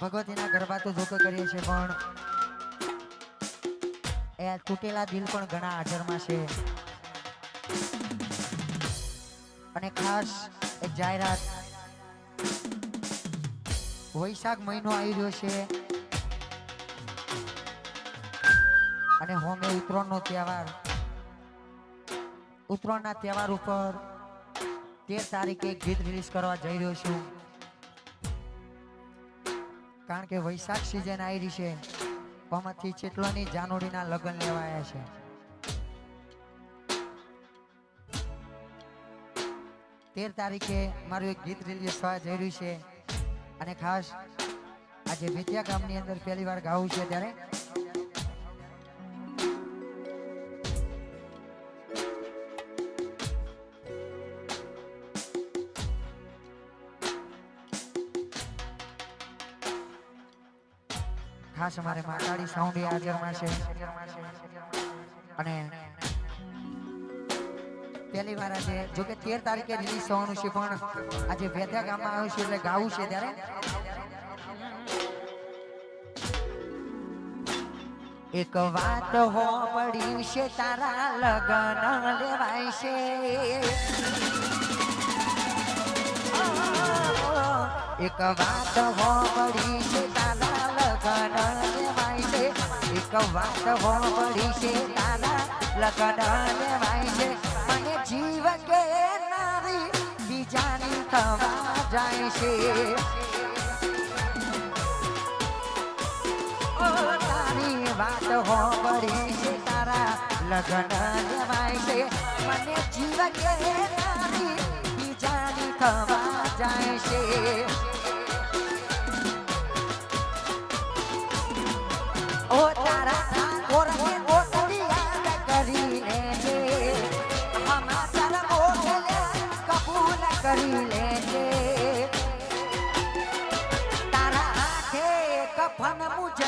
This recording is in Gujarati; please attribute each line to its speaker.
Speaker 1: ભગવતીના ગરબા તો જોકે કરીએ છીએ, પણ એ તૂટેલા દિલ પણ ઘણા હાજરમાં છે. અને ખાસ એક જાહેરાત વૈશાખ મહિનો આવી રહ્યો છે. અને હોમે ઉત્તરોણનો તહેવાર ઉત્તરોણના તહેવાર ઉપર તેર તારીખે ગીત રિલીઝ કરવા જઈ રહ્યો છું. કારણ કે વૈશાખ સિઝન આવી રહી છે. પમથી ચેટલોની જાનોડીના લગ્ન લેવાયા છે. તેર તારીખે મારું એક ગીત રિલીઝ થવા જઈ રહ્યું છે. અને ખાસ આજે વિદ્યા ગામની અંદર પહેલી વાર ગાવું છે ત્યારે. ખાસ અમારે માતાડી સાઉન્ડ હાજરમાં છે. અને પહેલી વાર આજે જો કે તેર તારીખે રિલીઝ થવાનું છે, પણ આજે વેધા ગામમાં આવ્યું છે એટલે ગાવું છે ત્યારે. એક વાત હો પડી છે, તારા લગન લેવાય છે. એક વાત હો પડી છે, તારા લગન લેવાય છે એક વાત હો પડી છે તારા લગન લેવાય છે મને જીવ કે નારી થવા જાય છે તારી વાત હો પડી છે તારા લગન લેવાય છે મને જીવ કે નારી થવા જાય છે. કરી લેજે તારા હાથે કફન મુજબ